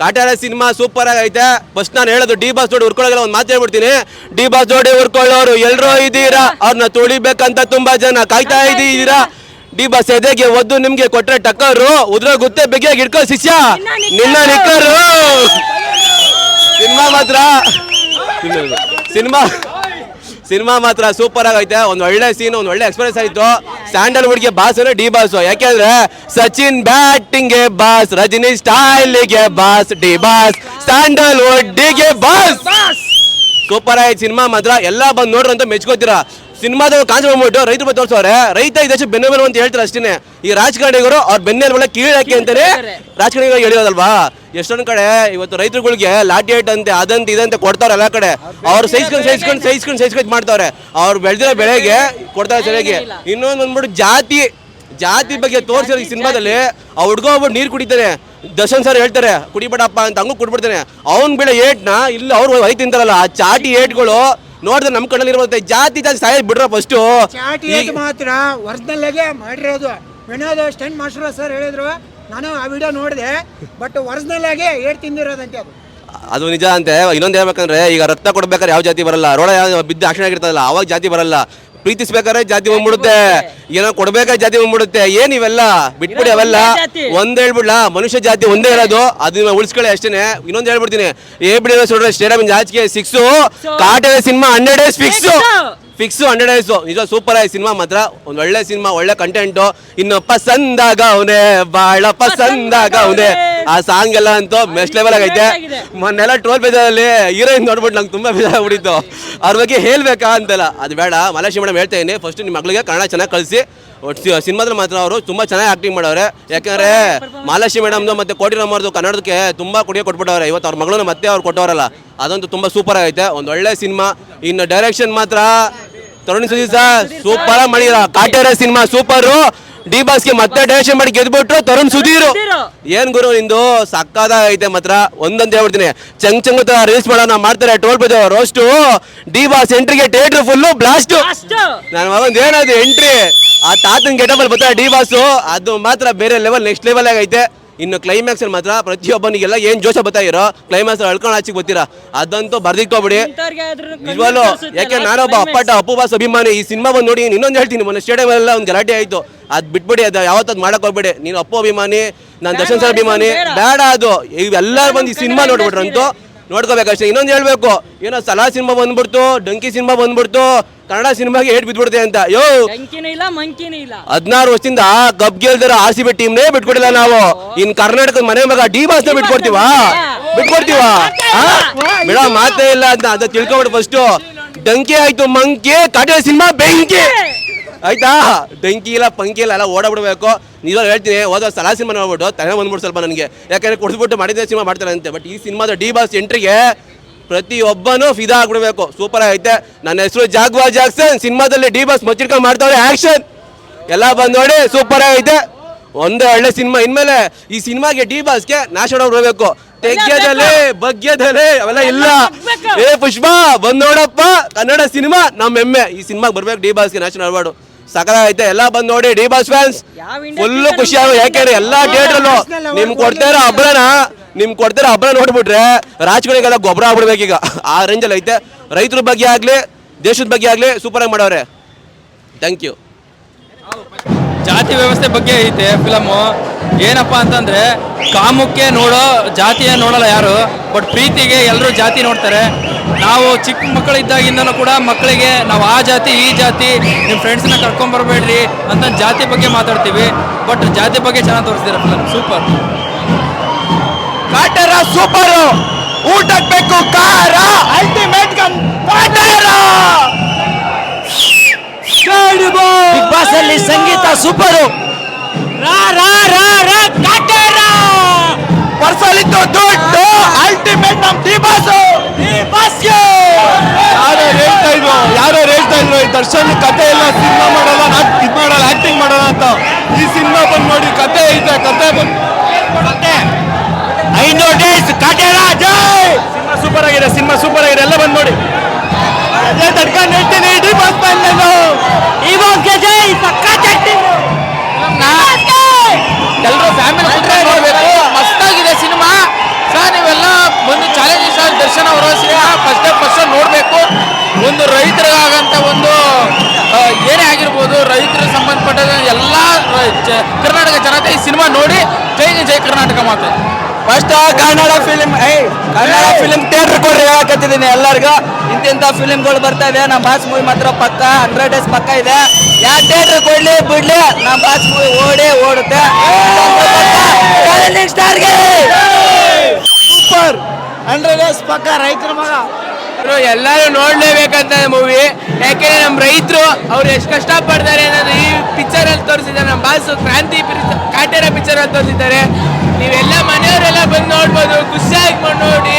Kaatera cinema super ಆಗೈತೆ. First ನಾನು ಹೇಳೋದು ಡಿ ಬಾಸ್ ಜೋಡಿ ಹುರ್ಕೊಳ್ಳೋಲ್ಲ ಒಂದು ಮಾತು ಹೇಳ್ಬಿಡ್ತೀನಿ. ಡಿ ಬಾಸ್ ಜೋಡಿ ಹುರ್ಕೊಳ್ಳೋರು ಎಲ್ಲರೂ ಇದ್ದೀರಾ? ಅವ್ರನ್ನ ತುಳಿಬೇಕಂತ ತುಂಬಾ ಜನ ಕಾಯ್ತಾ ಇದ್ದೀರಾ? ಡಿ ಬಾಸ್ ಎದೆಗೆ ಒದ್ದು ನಿಮ್ಗೆ ಕೊಟ್ರೆ ಟಕ್ಕರು ಉದ್ರ ಗುತ್ತೆ ಬೆಗೆ ಹಿಡ್ಕೋ ಶಿಷ್ಯ. ನಿನ್ನ ನಿಕ್ಕರು. ಸಿನಿಮಾ ಮಾತ್ರ. ಸಿನಿಮಾ ಸಿನಿಮಾ ಮಾತ್ರ ಸೂಪರ್ ಆಗೈತೆ. ಒಂದು ಒಳ್ಳೆ ಸೀನ್ ಒಂದು ಒಳ್ಳೆ ಎಕ್ಸ್ಪೀರಿಯನ್ಸ್ ಆಯ್ತು ಸ್ಯಾಂಡಲ್ವುಡ್ಗೆ ಬಾಸ್ ಅಂದ್ರೆ ಡಿ ಬಾಸ್ ಯಾಕೆಂದ್ರೆ ಸಚಿನ್ ಬ್ಯಾಟಿಂಗ್ಗೆ ಬಾಸ್ ರಜನಿ ಸ್ಟೈಲಿಗೆ ಬಾಸ್ ಡಿ ಬಾಸ್ ಸ್ಯಾಂಡಲ್ವುಡ್ಗೆ ಬಾಸ್. ಸೂಪರ್ ಆಯ್ತು ಸಿನಿಮಾ ಮಾತ್ರ. ಎಲ್ಲ ಬಂದು ನೋಡ್ರಂತ ಅಂತ ಮೆಚ್ಕೋತೀರಾ? ಸಿನಿಮಾದ ಕಾನ್ಸೆಪ್ಟ್ ಬಂದ್ಬಿಟ್ಟು ರೈತರು ಬಂದು ತೋರಿಸೋರೆ ರೈತ ಈ ದೇಶ ಬೆನ್ನೆಲುಬು ಅಂತ ಹೇಳ್ತಾರೆ ಅಷ್ಟೇ ಈ ರಾಜಕಾರಣಿಗಳು ಅವ್ರ ಬೆನ್ನೆಲುಬಲ್ಲ ಕೀಳಕ್ಕೆ ಅಂತಾನೆ ರಾಜಕಾರಣಿಗಳು ಹೇಳಿರೋದಲ್ವಾ ಎಷ್ಟೊಂದು ಕಡೆ ಇವತ್ತು ರೈತರುಗಳಿಗೆ ಲಾಠಿ ಏಟ್ ಅಂತೆ, ಅದಂತ ಇದಂತೆ ಕೊಡ್ತಾರೆ ಎಲ್ಲ ಕಡೆ. ಅವ್ರು ಸಹಿಸ್ಕೊಂಡು ಸಹಿಸ್ಕೊಂಡು ಸಹಿಸ್ಕೊಂಡು ಸಹಿಸ್ಕೊಂಡು ಮಾಡ್ತಾವ್ರೆ. ಅವ್ರು ಬೆಳೆದಿರೋ ಬೆಳೆಗೆ ಕೊಡ್ತಾರೆ ಸರಿಯಾಗಿ ಇನ್ನೊಂದು ಬಂದ್ಬಿಟ್ಟು ಜಾತಿ ಜಾತಿ ಬಗ್ಗೆ ತೋರಿಸಿರೋ ಈ ಸಿನಿಮಾದಲ್ಲಿ ಆ ಹುಡ್ಗ ಒಬ್ಬರು ನೀರು ಕುಡಿತಾನೆ. ದರ್ಶನ್ ಸರ್ ಹೇಳ್ತಾರೆ, ಕುಡಿಬೇಡಪ್ಪ ಅಂತ ಹಂಗೂ ಕುಡ್ಬಿಡ್ತಾನೆ ಅವ್ನ್ ಬೆಳೆ ಏಟ್ನ? ಇಲ್ಲ, ಅವ್ರು ಹೊಯ್ ತಿಂತಾರಲ್ಲ. ಆ ಚಾಟಿ ಏಟ್ಗಳು ನೋಡಿದ್ರೆ ನಮ್ಮ ಕಣ್ಣಲ್ಲಿ ಜಾತಿ ಜಾತಿ ಸಾಯ್ ಬಿಡ್ರ ಫಸ್ಟು ಚಾಟಿ ಮಾತ್ರ. ಒರಿಜಿನಲ್ಲಾಗೆ ಮಾಡಿರೋದು. ವಿನೋದ್ ಸ್ಟೆಂಟ್ ಮಾಸ್ಟರ್ ಸರ್ ಹೇಳಿದ್ರು. ನಾನು ಆ ವಿಡಿಯೋ ನೋಡಿದೆ. ಬಟ್ ಒರಿಜಿನಲ್ ಆಗಿ ಏಟ್ ತಿಂದಿರೋದಂತೆ ಅದು. ಅದು ನಿಜ ಅಂತೆ. ಇನ್ನೊಂದು ಹೇಳ್ಬೇಕಂದ್ರೆ ಈಗ ರಕ್ತ ಕೊಡ್ಬೇಕಾದ್ರೆ ಯಾವ ಜಾತಿ ಬರಲ್ಲ. ರೋಡ ಯಾವ ಬಿದ್ದು ಆಕ್ಷನ್ ಆಗಿರ್ತದಲ್ಲ ಅವಾಗ ಜಾತಿ ಬರಲ್ಲ. ಪ್ರೀತಿಸ್ಬೇಕಾದ್ರೆ ಜಾತಿ ಬಂದ್ಬಿಡುತ್ತೆ ಏನೋ ಕೊಡ್ಬೇಕಾದ್ರೆ ಜಾತಿ ಬಂದ್ಬಿಡುತ್ತೆ ಏನ್ ಇವೆಲ್ಲ? ಬಿಟ್ಬಿಡಿ ಅವೆಲ್ಲ. ಒಂದ್ ಹೇಳ್ಬಿಡ್ಲಾ? ಮನುಷ್ಯ ಜಾತಿ ಒಂದೇ ಇರೋದು. ಅದನ್ನ ಉಳಿಸ್ಕೊಳ್ಳಿ ಅಷ್ಟೇನೆ. ಇನ್ನೊಂದು ಹೇಳ್ಬಿಡ್ತೀನಿ. ಎ ಬಿಡಿ ಸ್ಟೇಡಿಯಂ ಜಾಚಿಗೆ six. ಕಾಟದ cinema hundred days fix fix hundred days ನಿಜ ಸೂಪರ್ ಆಗಿ ಸಿನಿಮಾ ಮಾತ್ರ. ಒಂದ್ ಒಳ್ಳೆ ಸಿನಿಮಾ ಒಳ್ಳೆ ಕಂಟೆಂಟು ಇನ್ನು ಪಸಂದಾಗ ಅವನೇ ಬಹಳ ಪಸಂದಾಗ ಅವನೇ ಆ ಸಾಂಗ್ ಎಲ್ಲ ಅಂತೂ ಬೆಸ್ಟ್ ಲೆವೆಲ್ ಆಗೈತೆ. ಮೊನ್ನೆಲ್ಲ ಟ್ರೋಲ್ ಬೇಜಾರಲ್ಲಿ ಹೀರೋಯಿನ್ ನೋಡ್ಬಿಟ್ಟು ನಂಗೆ ತುಂಬಾ ಬೇಜಾರಾಗ್ಬಿಟ್ಟಿತ್ತು ಅವ್ರ ಬಗ್ಗೆ ಹೇಳ್ಬೇಕಾ ಅಂತಲ್ಲ. ಅದು ಬೇಡ ಮಲೇಶಿ ಮೇಡಮ್ ಹೇಳ್ತಾ ಇದ್ದೀನಿ ಫಸ್ಟ್ ನಿಮ್ಮ ಮಗಳಿಗೆ ಕನ್ನಡ ಚೆನ್ನಾಗಿ ಕಳಿಸಿ. ಸಿನಿಮಾದಲ್ಲಿ ಮಾತ್ರ ಅವರು ತುಂಬಾ ಚೆನ್ನಾಗಿ ಆಕ್ಟಿಂಗ್ ಮಾಡವ್ರೆ. ಯಾಕಂದ್ರೆ ಮಾಲಾಶಿ ಮೇಡಮ್ದು ಮತ್ತೆ ಕೋಟಿರಮ್ಮವ್ರದ್ದು ಕನ್ನಡಕ್ಕೆ ತುಂಬಾ ಕೊಡುಗೆ ಕೊಟ್ಬಿಟ್ಟವ್ರೆ. ಇವತ್ತು ಅವ್ರ ಮಗಳನ್ನ ಮತ್ತೆ ಅವ್ರು ಕೊಟ್ಟವರಲ್ಲ. ಅದಂತೂ ತುಂಬಾ ಸೂಪರ್ ಆಗೈತೆ. ಒಂದು ಒಳ್ಳೆ ಸಿನಿಮಾ. ಇನ್ನು ಡೈರೆಕ್ಷನ್ ಮಾತ್ರ ತರುಣ್ ಸುದೀಪ್ ಸರ್ ಸೂಪರ್ ಮಾಡಿರ ಕಾಟೇರ ಸಿನಿಮಾ ಸೂಪರು ಡಿ ಬಾಸ್ಗೆ ಮತ್ತೆ ಡೈರೆಕ್ಷನ್ ಮಾಡಿ ಗೆದ್ಬಿಟ್ರು ತರುಣ್ ಸುಧೀರ್. ಏನ್ ಗುರು ನಿಂದು? ಸಕ್ಕದಾಗೈತೆ ಮಾತ್ರ. ಒಂದಂತ ಹೇಳ್ಬಿಡ್ತೀನಿ. ಚಂಗ್ ಚಂಗ್ ತರ ರೀಲ್ಸ್ ಮಾಡೋಣ ಮಾಡ್ತಾರೆ. ಟೋಲ್ ಬಜ ರೋಸ್ಟು ಡಿ ಬಾಸ್ ಎಂಟ್ರಿಗೆ ಥಿಯೇಟರ್ ಫುಲ್ಲು ಬ್ಲಾಸ್ಟ್ ನನ್ನ ಮಗಂದು ಏನದು ಎಂಟ್ರಿ ಆ ತಾತನ ಗೆಟಬಲ್ ಬರ್ತಾರೆ ಡಿ ಬಾಸ್ ಅದು ಮಾತ್ರ ಬೇರೆ ಲೆವೆಲ್ ನೆಕ್ಸ್ಟ್ ಲೆವೆಲ್ ಆಗೈತೆ. ಇನ್ನು ಕ್ಲೈಮ್ಯಾಕ್ಸ್ ಅಲ್ಲಿ ಮಾತ್ರ ಪ್ರತಿಯೊಬ್ಬನಿಗೆಲ್ಲ ಏನ್ ಜೋಶ ಬರ್ತಾ ಇರೋ ಕ್ಲೈಮ್ಯಾಕ್ಸ್ ಅಳ್ಕೊಂಡು ಆಚೆಗೆ ಬರ್ತೀರಾ? ಅದಂತೂ ಬರ್ದಿಟ್ಕೋಬಿಡಿ ನಿಜವಲ್ಲೂ ಯಾಕೆ ನಾನೊಬ್ಬ ಅಪ್ಪಟ ಅಪ್ಪುಬಾಸ್ ಅಭಿಮಾನಿ ಈ ಸಿನಿಮಾ ಬಂದು ನೋಡಿ ಇನ್ನೊಂದು ಹೇಳ್ತೀನಿ ಮೊನ್ನೆ ಸ್ಟೇಡಿಯಂ ಎಲ್ಲ ಒಂದು ಗಲಾಟೆ ಆಯ್ತು. ಅದ್ ಬಿಟ್ಬಿಡಿ ಅದು ಯಾವತ್ತದ್ ಮಾಡಕ್ ಹೋಗ್ಬೇಡಿ. ನೀನು ಅಪ್ಪು ಅಭಿಮಾನಿ ನಾನು ದರ್ಶನ್ ಸರ್ ಅಭಿಮಾನಿ ಬೇಡ. ಅದು. ಇವೆಲ್ಲರೂ ಬಂದು ಈ ಸಿನಿಮಾ ನೋಡ್ಬಿಟ್ರಂತೂ ನೋಡ್ಕೋಬೇಕಷ್ಟೇ ಇನ್ನೊಂದು ಹೇಳ್ಬೇಕು ಏನೋ ಸಲಾ ಸಿನಿಮಾ ಬಂದ್ಬಿಡ್ತು ಡಂಕಿ ಸಿನಿಮಾ ಬಂದ್ಬಿಡ್ತು ಕನ್ನಡ ಸಿನಿಮಾಗೆ ಏಟ್ ಬಿದ್ಬಿಡುತ್ತೆ ಅಂತ. ಯೋ! ಟಂಕಿನೂ ಇಲ್ಲ ಮಂಕಿನೂ ಇಲ್ಲ. ಹದಿನಾರು ವರ್ಷದಿಂದ ಕಬ್ ಗೆಲ್ದಿರೋ ಆರ್ ಸಿ ಬಿ ಟೀಮ್ನೇ ಬಿಟ್ಕೊಡಿಲ್ಲ ನಾವು. ಇನ್ ಕರ್ನಾಟಕದ ಮನೆ ಮಗ ಡಿ ಬಾಸ್ ಬಿಟ್ಕೊಡ್ತೀವಾ? ಬಿಟ್ಕೊಡ್ತೀವಾ? ಮೇಡಮ್ ಮಾತೇ ಇಲ್ಲ ಅಂತ ಅದ ತಿಳ್ಕೊಬಿಡು ಫಸ್ಟ್ ಡಂಕಿ ಆಯ್ತು ಮಂಕಿ ಕಾಟಿನ ಸಿನಿಮಾ ಬೆಂಕಿ. ಆಯ್ತಾ? ಬೆಂಕಿ ಇಲ್ಲ ಪಂಕಿ ಇಲ್ಲ ಎಲ್ಲ ಓಡಾಡ್ಬಿಡ್ಬೇಕು ನೀವಾಗ ಹೇಳ್ತೀನಿ ಹೋದ ಸಲ ಸಿನಿಮಾ ನೋಡ್ಬಿಟ್ಟು ತಲೆ ಬಂದ್ಬಿಟ್ಟು ಸ್ವಲ್ಪ ನನಗೆ. ಯಾಕಂದ್ರೆ ಕೊಡ್ಸ್ಬಿಟ್ಟು ಮಾಡಿದ ಸಿನಿಮಾ ಮಾಡ್ತಾರೆ ಅಂತೆ. ಬಟ್ ಈ ಸಿನಿಮಾದ ಡಿ ಬಾಸ್ ಎಂಟ್ರಿಗೆ ಪ್ರತಿಯೊಬ್ಬನೂ ಫಿದಾ ಆಗ್ಬಿಡ್ಬೇಕು. ಸೂಪರ್ ಆಗೈತೆ. ನನ್ನ ಹೆಸರು ಜಾಗ್ವಾ ಜಾಕ್ಸನ್ ಸಿನಿಮಾದಲ್ಲಿ ಡಿ ಬಾಸ್ ಮಚ್ಚಿಡ್ಕೊಂಡು ಮಾಡ್ತಾವ್ರೆ ಆಕ್ಷನ್ ಎಲ್ಲ ಬಂದ್ ನೋಡಿ ಸೂಪರ್ ಆಗೈತೆ. ಒಂದು ಒಳ್ಳೆ ಸಿನಿಮಾ. ಇನ್ಮೇಲೆ ಈ ಸಿನಿಮಾಗೆ ಡಿ ಬಾಸ್ಗೆ ನಾಶ ಬರಬೇಕು ತೆಗ್ಯದಲ್ಲಿ ಬಗ್ಯದಲ್ಲಿ ಅವೆಲ್ಲ ಇಲ್ಲ. ಏ ಪುಷ್ಪಾ ಬಂದ್ ನೋಡಪ್ಪ. ಕನ್ನಡ ಸಿನಿಮಾ ನಮ್ಮ ಹೆಮ್ಮೆ. ಈ ಸಿನಿಮಾಗೆ ಬರ್ಬೇಕು ಡಿ ಬಾಸ್ಗೆ ನ್ಯಾಷನಲ್ ಅವಾರ್ಡು ಸಕಲಾಗೈತೆ ಎಲ್ಲ ಬಂದ್ ನೋಡಿ ಡಿ ಬಾಸ್ ಫ್ಯಾನ್ಸ್ ಫುಲ್ ಖುಷಿ ಆಗ ಯಾಕೆ ಎಲ್ಲಾ ಥಿಯೇಟ್ರಲ್ಲೂ ನಿಮ್ ಕೊಡ್ತಾರ ಹಬ್ಬನ ನಿಮ್ ಕೊಡ್ತಾರ ಹಬ್ಬನ ನೋಡ್ಬಿಟ್ರೆ ರಾಜಕೀಯಗಳಿಗೆಲ್ಲ ಗೊಬ್ಬರ ಆಗ್ಬಿಡ್ಬೇಕೀಗ ಆ ರೇಂಜಲ್ಲಿ ಐತೆ. ರೈತರ ಬಗ್ಗೆ ಆಗ್ಲಿ ದೇಶದ ಬಗ್ಗೆ ಆಗ್ಲಿ ಸೂಪರ್ ಆಗಿ ಮಾಡವ್ರೆ ಥ್ಯಾಂಕ್ ಯು ಜಾತಿ ವ್ಯವಸ್ಥೆ ಬಗ್ಗೆ ಐತೆ ಫಿಲಮು ಏನಪ್ಪ ಅಂತಂದ್ರೆ ಕಾಮಕ್ಕೆ ನೋಡೋ ಜಾತಿಯ ನೋಡಲ್ಲ ಯಾರು ಬಟ್ ಪ್ರೀತಿಗೆ ಎಲ್ಲರೂ ಜಾತಿ ನೋಡ್ತಾರೆ. ನಾವು ಚಿಕ್ಕ ಮಕ್ಕಳಿದ್ದಾಗಿಂದನೂ ಕೂಡ ಮಕ್ಕಳಿಗೆ ನಾವು ಆ ಜಾತಿ ಈ ಜಾತಿ ನಿಮ್ಮ ಫ್ರೆಂಡ್ಸ್ನ ಕರ್ಕೊಂಬರ್ಬೇಡ್ರಿ ಅಂತ ಜಾತಿ ಬಗ್ಗೆ ಮಾತಾಡ್ತೀವಿ. ಬಟ್ ಜಾತಿ ಬಗ್ಗೆ ಚೆನ್ನಾಗಿ ತೋರಿಸ್ತೀರ ಫಿಲಮ್ ಸೂಪರ್ ಕಾಟರ ಸೂಪರ್ ಊಟಕ್ಕೆ ಬೇಕು ಕಾರ ultimate gun Kaatera. Big boss ಅಲ್ಲಿ ಸಂಗೀತ ಸೂಪರು ರಾ ರಾ ರಾ ರಾ ಕಾಟೇರ ಪರ್ಸಲಿದ್ದು ದುಡ್ಡು ಅಲ್ಟಿಮೇಟ್ ನಮ್ ದೀಪಾಸು ಬಾಸ್ ಯಾರೋ ಹೇಳ್ತಾ ಇದ್ರು? ಯಾರೋ ಹೇಳ್ತಾ ಇದ್ರು? ಈ ದರ್ಶನ್ ಕತೆ ಎಲ್ಲ ಸಿನಿಮಾ ಮಾಡಲ್ಲ ನಾಕ್ ಇದು ಮಾಡಲ್ಲ ಆಕ್ಟಿಂಗ್ ಮಾಡಲ್ಲ ಅಂತ. ಈ ಸಿನಿಮಾ ಬಂದ್ ನೋಡಿ ಕತೆ ಐತೆ ಕತೆ ಬಂದು ಐನೂರು ಡೇಸ್ ಕಾಟೇರ ಜೈ! ಸಿನಿಮಾ ಸೂಪರ್ ಆಗಿದೆ ಸಿನಿಮಾ ಸೂಪರ್ ಆಗಿದೆ ಎಲ್ಲ ಬಂದು ನೋಡಿ. ಅದೇ ತಡ್ಕೊಂಡು ಹೇಳ್ತೀನಿ ಡಿ ಬಾಸ್ ಫ್ಯಾನ್ ನಾನು ಇವಾಗ ಜೈ ಸಖತ್ ಚಟ್ಟಿ ಎಲ್ಲರೂ ಫ್ಯಾಮಿಲಿ ನೋಡಬೇಕು ಮಸ್ತಾಗಿದೆ ಸಿನಿಮಾ ಸರ್ ಒಂದು ರೈತರಿಗಾಗಂತ ಒಂದು ಏನೇ ಆಗಿರ್ಬೋದು ರೈತರ ಸಂಬಂಧಪಟ್ಟ ಎಲ್ಲ ಕರ್ನಾಟಕ ಜನತೆ ಈ ಸಿನಿಮಾ ನೋಡಿ ಜೈ ಜೈ ಕರ್ನಾಟಕ ಮಾತು. First Kannada film I Kannada film theatre ಕೊಡ್ರಿ ಹೇಳಕತ್ತಿದ್ದೀನಿ ಎಲ್ಲರಿಗೂ. ಇಂತಿಂಥ ಫಿಲಿಮ್ಗಳು ಬರ್ತಾ ಇದೆ. ನಮ್ಮ ಬಾಸ್ ಮೂವಿ ಮಾತ್ರ ಪಕ್ಕ ಹಂಡ್ರೆಡ್ ಡೇಸ್ ಪಕ್ಕ ಇದೆ. ಯಾವ ಥಿಯೇಟರ್ ಕೊಡ್ಲಿ ಬಿಡ್ಲಿ ನಮ್ಮ ಬಾಸ್ ಮೂವಿ ಓಡಿ ಓಡುತ್ತೆ. ಸೂಪರ್ ಹಂಡ್ರೆಡ್ ಡೇಸ್ ಪಕ್ಕ ರೈತರ ಮಗ. ಎಲ್ಲರೂ ನೋಡ್ಲೇಬೇಕಂತ ಮೂವಿ ಯಾಕೆಂದ್ರೆ ನಮ್ಮ ರೈತರು ಅವ್ರು ಎಷ್ಟು ಕಷ್ಟ ಪಡ್ತಾರೆ ಅನ್ನೋದು ಈ ಪಿಕ್ಚರ್ ಅಲ್ಲಿ ತೋರಿಸಿದ್ದಾರೆ. ನಮ್ಮ ಬಾಸು ಕ್ರಾಂತಿ ಕಾಟೇರ ಪಿಕ್ಚರ್ ಅಲ್ಲಿ ತೋರಿಸಿದ್ದಾರೆ. ನೀವೆಲ್ಲ ಮನೆಯವರೆಲ್ಲ ಬಂದು ನೋಡ್ಬೋದು ಖುಷಿಯಾಗಿ ಬಂದು ನೋಡಿ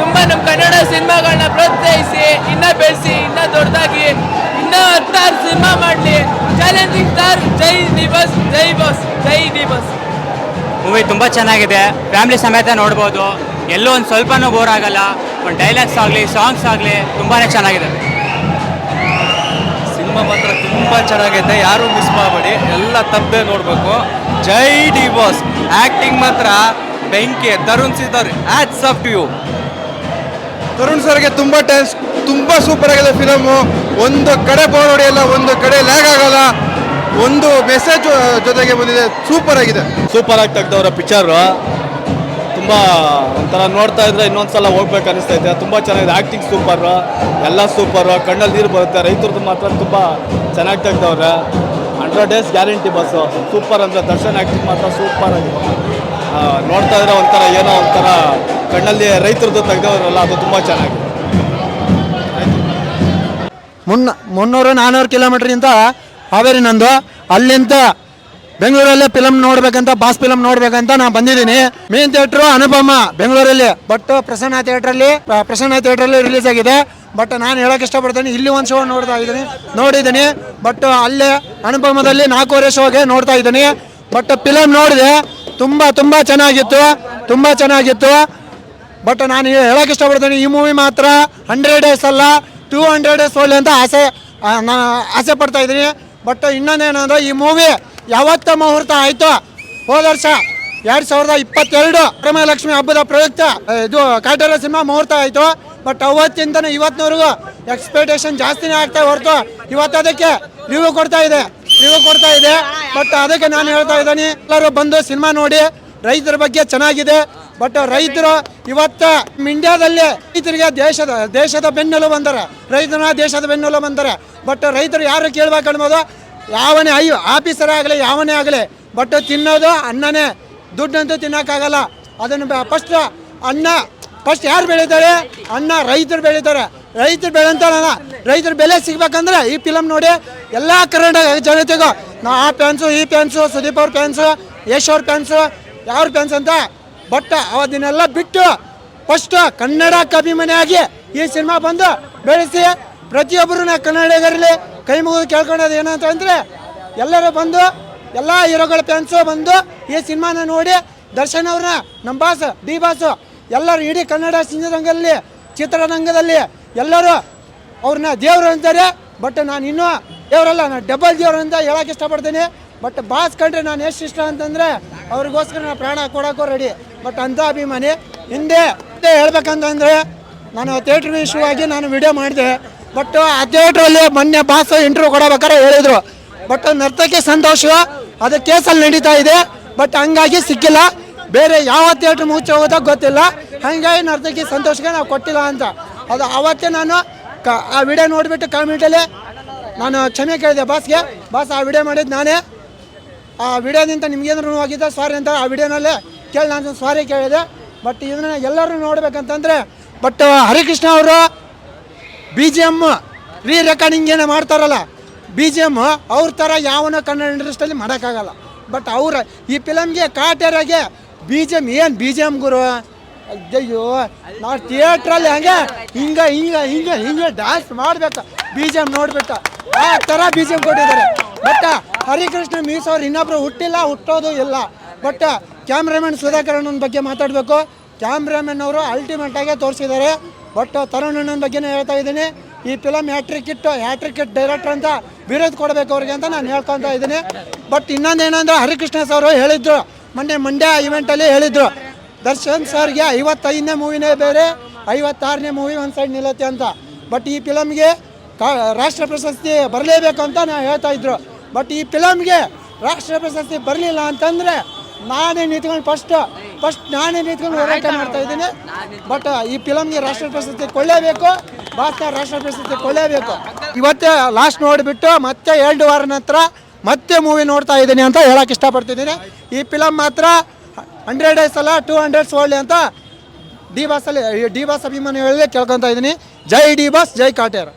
ತುಂಬಾ ನಮ್ಮ ಕನ್ನಡ ಸಿನಿಮಾಗಳನ್ನ ಪ್ರೋತ್ಸಾಹಿಸಿ ಇನ್ನ ಬೆಳೆಸಿ ಇನ್ನ ದೊಡ್ಡದಾಗಿ ಇನ್ನ ಹತ್ತಾರು ಸಿನಿಮಾ ಮಾಡಲಿ. ಚಾಲೆಂಜಿಂಗ್ ಸ್ಟಾರ್ ಜೈ ದಿವಸ್ ಜೈ ಬಾಸ್ ಜೈ ದಿವಸ್. ಮೂವಿ ತುಂಬ ಚೆನ್ನಾಗಿದೆ. ಫ್ಯಾಮಿಲಿ ಸಮೇತ ನೋಡ್ಬೋದು. ಎಲ್ಲೂ ಒಂದು ಸ್ವಲ್ಪನೂ ಬೋರ್ ಆಗಲ್ಲ. ಒಂದು ಡೈಲಾಗ್ಸ್ ಆಗಲಿ ಸಾಂಗ್ಸ್ ಆಗಲಿ ತುಂಬಾ ಚೆನ್ನಾಗಿದೆ. ಸಿನಿಮಾ ಮಾತ್ರ ತುಂಬ ಚೆನ್ನಾಗೈತೆ. ಯಾರು ಮಿಸ್ ಮಾಡಬೇಡಿ. ಎಲ್ಲ ತಪ್ಪದೆ ನೋಡಬೇಕು. ಜೈ ಡಿ ಬಾಸ್. ಆ್ಯಕ್ಟಿಂಗ್ ಮಾತ್ರ ಬೆಂಕಿ. Tarun Sudhir hats off to you Tarun ಸರ್ಗೆ ತುಂಬ ಟೆನ್ಸ್ ತುಂಬ ಸೂಪರ್ ಆಗಿದೆ ಫಿಲಮು ಒಂದು ಕಡೆ ಬೋರ್ ಹೊಡೆಯಲ್ಲ ಒಂದು ಕಡೆ ಲ್ಯಾಗ್ ಆಗಲ್ಲ. ಒಂದು ಮೆಸೇಜ್ ಜೊತೆಗೆ ಬಂದಿದೆ. ಸೂಪರ್ ಆಗಿದೆ. ಸೂಪರ್ ಆಗಿ ತೆಗ್ದವ್ರ ಪಿಕ್ಚರು. ತುಂಬ ಒಂಥರ ನೋಡ್ತಾ ಇದ್ರೆ ಇನ್ನೊಂದ್ಸಲ ಹೋಗ್ಬೇಕು ಅನಿಸ್ತೈತೆ ತುಂಬ ಚೆನ್ನಾಗಿದೆ. ಆ್ಯಕ್ಟಿಂಗ್ ಸೂಪರು ಎಲ್ಲ ಸೂಪರು ಕಣ್ಣಲ್ಲಿ ನೀರು ಬರುತ್ತೆ. ರೈತರದ್ದು ಮಾತ್ರ ತುಂಬ ಚೆನ್ನಾಗಿ ತೆಗ್ದವ್ರೆ. Hundred days guarantee boss super ಅಂದರೆ ದರ್ಶನ್ ಆ್ಯಕ್ಟಿಂಗ್ ಮಾತ್ರ ಸೂಪರ್ ಆಗಿದೆ. ನೋಡ್ತಾ ಇದ್ರೆ ಒಂಥರ ಏನೋ ಒಂಥರ ಕಣ್ಣಲ್ಲಿ ರೈತರದ್ದು ತೆಗ್ದವ್ರಲ್ಲ, ಅದು ತುಂಬ ಚೆನ್ನಾಗಿದೆ. ಮುನ್ನ, ಮುನ್ನೂರು ನಾನ್ನೂರು ಕಿಲೋಮೀಟ್ರಿಂದ ಹಾವೇರಿ ನಂದು. ಅಲ್ಲಿಂದ ಬೆಂಗಳೂರಲ್ಲೇ ಫಿಲಮ್ ನೋಡ್ಬೇಕಂತ ಬಾಸ್ ಫಿಲಮ್ ನೋಡ್ಬೇಕಂತ ನಾನು ಬಂದಿದ್ದೀನಿ. ಮೇನ್ ಥಿಯೇಟರ್ ಅನುಪಮ ಬೆಂಗಳೂರಲ್ಲಿ. ಬಟ್ ಪ್ರಸನ್ನ ಥಿಯೇಟ್ರಲ್ಲಿ ಪ್ರಸನ್ನ ಥಿಯೇಟ್ರಲ್ಲಿ ರಿಲೀಸ್ ಆಗಿದೆ. ಬಟ್ ನಾನು ಹೇಳಕ್ ಇಷ್ಟಪಡ್ತೀನಿ ಇಲ್ಲಿ ಒಂದು ಶೋ ನೋಡ್ತಾ ಇದ್ದೀನಿ. ನೋಡಿದ್ದೀನಿ. ಬಟ್ ಅಲ್ಲೇ ಅನುಪಮದಲ್ಲಿ ನಾಲ್ಕೂವರೆ ಶೋಗೆ ನೋಡ್ತಾ ಇದ್ದೀನಿ. ಬಟ್ ಫಿಲಮ್ ನೋಡಿದೆ. ತುಂಬ ತುಂಬ ಚೆನ್ನಾಗಿತ್ತು. ತುಂಬ ಚೆನ್ನಾಗಿತ್ತು. ಬಟ್ ನಾನು ಹೇಳಕ್ ಇಷ್ಟಪಡ್ತೀನಿ ಈ ಮೂವಿ ಮಾತ್ರ ಹಂಡ್ರೆಡ್ ಡೇಸ್ ಅಲ್ಲ ಟೂ ಹಂಡ್ರೆಡ್ ಡೇಸ್ ಒಳ್ಳೆ ಅಂತ ಆಸೆ ಆ, ನಾ ಆಸೆ ಪಡ್ತಾ ಇದ್ದೀನಿ. ಬಟ್ ಇನ್ನೊಂದೇನಂದ್ರೆ ಈ ಮೂವಿ ಯಾವತ್ತ ಮುಹೂರ್ತ ಆಯಿತು. ಹೋದ ವರ್ಷ ಎರಡು ಸಾವಿರದ ಇಪ್ಪತ್ತೆರಡು ಲಕ್ಷ್ಮಿ ಹಬ್ಬದ ಪ್ರಯುಕ್ತ ಇದು ಕಾಟೇರ ಸಿನಿಮಾ ಮುಹೂರ್ತ ಆಯಿತು. ಬಟ್ ಅವತ್ತಿಂದನೂ ಇವತ್ತಿನವರೆಗೂ ಎಕ್ಸ್ಪೆಕ್ಟೇಷನ್ ಜಾಸ್ತಿನೇ ಆಗ್ತಾ ಹೊರತು. ಇವತ್ತು ಅದಕ್ಕೆ ರಿವ್ಯೂ ಕೊಡ್ತಾ ಇದೆ ರಿವ್ಯೂ ಕೊಡ್ತಾ ಇದೆ. ಬಟ್ ಅದಕ್ಕೆ ನಾನು ಹೇಳ್ತಾ ಇದ್ದೀನಿ, ಎಲ್ಲರೂ ಬಂದು ಸಿನಿಮಾ ನೋಡಿ, ರೈತರ ಬಗ್ಗೆ ಚೆನ್ನಾಗಿದೆ. ಬಟ್ ರೈತರು ಇವತ್ತ ಇಂಡಿಯಾದಲ್ಲಿ ರೈತರಿಗೆ ದೇಶದ ದೇಶದ ಬೆನ್ನೆಲು ಬಂದರೆ ರೈತನ ದೇಶದ ಬೆನ್ನೆಲು ಬಂದರೆ ಬಟ್ ರೈತರು ಯಾರು ಕೇಳ್ಬೇಕು ಅನ್ಬೋದು ಯಾವನೇ, ಅಯ್ಯೋ, ಆಫೀಸರ್ ಆಗಲಿ, ಯಾವನೇ ಆಗಲಿ ಬಟ್ ತಿನ್ನೋದು ಅನ್ನನೇ, ದುಡ್ಡಂತೂ ತಿನ್ನೋಕ್ಕಾಗಲ್ಲ. ಅದನ್ನು ಫಸ್ಟ್ ಅನ್ನ ಫಸ್ಟ್ ಯಾರು ಬೆಳೀತಾರೆ ಅನ್ನ ರೈತರು ಬೆಳೀತಾರೆ ರೈತರು ಬೆಳೆಂತಾರಲ್ಲ ರೈತರ ಬೆಲೆ ಸಿಗ್ಬೇಕಂದ್ರೆ ಈ ಫಿಲಮ್ ನೋಡಿ, ಎಲ್ಲ ಕರ್ನಾಟಕ ಜನತೆಗೂ, ನಾ ಆ ಪ್ಯಾನ್ಸು ಈ ಪ್ಯಾನ್ಸು ಸುದೀಪ್ ಅವ್ರ ಪ್ಯಾನ್ಸು ಯಶ್ ಅವ್ರ ಪ್ಯಾನ್ಸು ಯಾವ್ರ ಪ್ಯಾನ್ಸ್ ಅಂತ, ಬಟ್ ಅದನ್ನೆಲ್ಲ ಬಿಟ್ಟು ಫಸ್ಟ್ ಕನ್ನಡಕ್ಕೆ ಅಭಿಮಾನಿಯಾಗಿ ಈ ಸಿನಿಮಾ ಬಂದು ಬೆಳೆಸಿ ನಾ ಕನ್ನಡಿಗರಲ್ಲಿ ಕೈ ಮುಗಿದು ಕೇಳ್ಕೊಳ್ಳೋದು ಏನಂತ ಅಂದರೆ ಎಲ್ಲರೂ ಬಂದು, ಎಲ್ಲ ಹೀರೋಗಳ ಫ್ಯಾನ್ಸು ಬಂದು ಈ ಸಿನಿಮಾನ ನೋಡಿ ದರ್ಶನ್ ಅವ್ರನ್ನ ನಮ್ಮ ಬಾಸ್ ಡಿ ಬಾಸು ಎಲ್ಲರೂ ಇಡೀ ಕನ್ನಡ ಸಿನಿರಂಗದಲ್ಲಿ ಚಿತ್ರರಂಗದಲ್ಲಿ ಎಲ್ಲರೂ ಅವ್ರನ್ನ ದೇವರು ಅಂತಾರೆ. ಬಟ್ ನಾನು ಇನ್ನೂ ದೇವರಲ್ಲ, ನಾನು ಡಬಲ್ ದೇವರು ಅಂತ ಹೇಳಕ್ಕೆ ಇಷ್ಟಪಡ್ತೀನಿ. ಬಟ್ ಬಾಸ್ ಕಂಡ್ರೆ ನಾನು ಎಷ್ಟು ಇಷ್ಟ ಅಂತಂದರೆ ಅವ್ರಿಗೋಸ್ಕರ ನಾನು ಪ್ರಾಣ ಕೊಡೋಕ್ಕೂ ರೆಡಿ ಬಟ್ ಅಂಥ ಅಭಿಮಾನಿ, ಹಿಂದೆ ಹೇಳ್ಬೇಕಂತಂದರೆ ನಾನು ಥಿಯೇಟ್ರ್ ಇಶ್ಯೂ ಆಗಿ ನಾನು ವಿಡಿಯೋ ಮಾಡಿದೆ. ಬಟ್ ಥಿಯೇಟ್ರಲ್ಲಿ ಮೊನ್ನೆ ಬಾಸ್ ಇಂಟರ್ವ್ಯೂ ಕೊಡಬೇಕಾದ್ರೆ ಹೇಳಿದರು. ಬಟ್ ನರ್ತಕಿ ಸಂತೋಷ, ಅದು ಕೇಸಲ್ಲಿ ನಡೀತಾ ಇದೆ. ಬಟ್ ಹಂಗಾಗಿ ಸಿಕ್ಕಿಲ್ಲ. ಬೇರೆ ಯಾವ ಥಿಯೇಟ್ರ್ ಮುಚ್ಚಿ ಹೋಗೋದೋ ಗೊತ್ತಿಲ್ಲ. ಹಾಗಾಗಿ ನರ್ತಕಿ ಸಂತೋಷಕ್ಕೆ ನಾವು ಕೊಟ್ಟಿಲ್ಲ ಅಂತ. ಅದು ಆವತ್ತೇ ನಾನು ಆ ವಿಡಿಯೋ ನೋಡಿಬಿಟ್ಟು ಕಾಮೆಂಟಲ್ಲಿ ನಾನು ಕ್ಷಮೆ ಕೇಳಿದೆ ಬಾಸ್ಗೆ. ಬಾಸ್, ಆ ವಿಡಿಯೋ ಮಾಡಿದ್ದು ನಾನೇ. ಆ ವಿಡಿಯೋದಿಂದ ನಿಮ್ಗೇನಾದ್ರು ನೋವಾಗಿದ್ದ ಸಾರಿ ಅಂತ ಆ ವಿಡಿಯೋನಲ್ಲೇ ಕೇಳಿ ನಾನು ಸಾರಿ ಕೇಳಿದೆ. ಬಟ್ ಇದನ್ನ ಎಲ್ಲರೂ ನೋಡ್ಬೇಕಂತಂದರೆ ಬಟ್ ಹರಿಕೃಷ್ಣ ಅವರು B G M re recording ಏನೋ ಮಾಡ್ತಾರಲ್ಲ, ಬಿ ಜಿ ಎಂ ಅವ್ರ ಥರ ಯಾವನ ಕನ್ನಡ ಇಂಡಸ್ಟ್ರಿಯಲ್ಲಿ ಮಾಡೋಕ್ಕಾಗಲ್ಲ. ಬಟ್ ಅವ್ರ ಈ ಫಿಲಮ್ಗೆ ಕಾಟೇರಾಗೆ ಬಿ ಜಿ ಎಂ ಏನು ಬಿ ಜಿ ಎಂ ಗುರು? ಅಯ್ಯೋ ನಾವು ಥಿಯೇಟ್ರಲ್ಲಿ ಹಂಗೆ ಹಿಂಗೆ ಹಿಂಗೆ ಹಿಂಗೆ ಹಿಂಗೆ ಡ್ಯಾನ್ಸ್ ಮಾಡಬೇಕು, ಬಿ ಜಿ ಎಂ ನೋಡ್ಬಿಟ್ಟು ಆ ಥರ ಬಿ ಜಿ ಎಂ ಕೊಟ್ಟಿದ್ದಾರೆ. ಬಟ್ ಹರಿಕೃಷ್ಣ ಮೀಸ್ ಅವ್ರು ಇನ್ನೊಬ್ರು ಹುಟ್ಟಿಲ್ಲ, ಹುಟ್ಟೋದು ಇಲ್ಲ. ಬಟ್ ಕ್ಯಾಮ್ರಾಮನ್ ಸುಧಾಕರ್ ಬಗ್ಗೆ ಮಾತಾಡಬೇಕು. ಕ್ಯಾಮ್ರಾಮನ್ ಅವರು ಅಲ್ಟಿಮೇಟಾಗೆ ತೋರಿಸಿದ್ದಾರೆ. ಬಟ್ ತರುಣ್ ಅಣ್ಣನ ಬಗ್ಗೆನೇ ಹೇಳ್ತಾ ಇದ್ದೀನಿ, ಈ ಫಿಲಮ್ ಹ್ಯಾಟ್ರಿಕ್ ಇಟ್ಟು ಹ್ಯಾಟ್ರಿಕ್ ಇಟ್ ಡೈರೆಕ್ಟರ್ ಅಂತ ಬಿರೋದ್ ಕೊಡಬೇಕು ಅವ್ರಿಗೆ ಅಂತ ನಾನು ಹೇಳ್ಕೊತಾ ಇದ್ದೀನಿ. ಬಟ್ ಇನ್ನೊಂದು ಏನಂದ್ರೆ ಹರಿಕೃಷ್ಣ ಸರ್ ಹೇಳಿದ್ರು, ಮೊನ್ನೆ ಮಂಡ್ಯ ಇವೆಂಟಲ್ಲಿ ಹೇಳಿದ್ರು, ದರ್ಶನ್ ಸರ್ಗೆ ಐವತ್ತೈದನೇ ಮೂವಿನೇ ಬೇರೆ, ಐವತ್ತಾರನೇ ಮೂವಿ ಒಂದು ಸೈಡ್ ನಿಲ್ಲತ್ತೆ ಅಂತ. ಬಟ್ ಈ ಫಿಲಮ್ಗೆ ಕಾ, ರಾಷ್ಟ್ರ ಪ್ರಶಸ್ತಿ ಬರಲೇಬೇಕು ಅಂತ ನಾನು ಹೇಳ್ತಾ ಇದ್ರು. ಬಟ್ ಈ ಫಿಲಮ್ಗೆ ರಾಷ್ಟ್ರ ಪ್ರಶಸ್ತಿ ಬರಲಿಲ್ಲ ಅಂತಂದರೆ ನಾನೇ ನಿಂತ್ಕೊಂಡು ಫಸ್ಟ್ ಫಸ್ಟ್ ನಾನೇ ನಿಂತ್ಕೊಂಡು ಹೋರಾಟ ಮಾಡ್ತಾ ಇದ್ದೀನಿ. ಬಟ್ ಈ ಫಿಲಮ್ಗೆ ರಾಷ್ಟ್ರ ಪ್ರಶಸ್ತಿ ಕೊಳ್ಳೇಬೇಕು ಭಾರತ ರಾಷ್ಟ್ರ ಪ್ರಶಸ್ತಿ ಕೊಳ್ಳೇಬೇಕು ಇವತ್ತೇ ಲಾಸ್ಟ್ ನೋಡಿಬಿಟ್ಟು ಮತ್ತೆ ಎರಡು ವಾರ ನಂತರ ಮತ್ತೆ ಮೂವಿ ನೋಡ್ತಾ ಇದ್ದೀನಿ ಅಂತ ಹೇಳಕ್ಕೆ ಇಷ್ಟಪಡ್ತಿದ್ದೀನಿ. ಈ ಫಿಲಮ್ ಮಾತ್ರ ಹಂಡ್ರೆಡ್ ಡೇಸ್ ಅಲ್ಲ ಟೂ ಹಂಡ್ರೆಡ್ಸ್ ಒಳ್ಳೆ ಅಂತ ಡಿ ಬಾಸಲ್ಲಿ ಡಿ ಬಾಸ್ ಅಭಿಮಾನಿಗಳಲ್ಲಿ ಕೇಳ್ಕೊತಾ ಇದ್ದೀನಿ. ಜೈ ಡಿ ಬಾಸ್ ಜೈ ಕಾಟೇರ್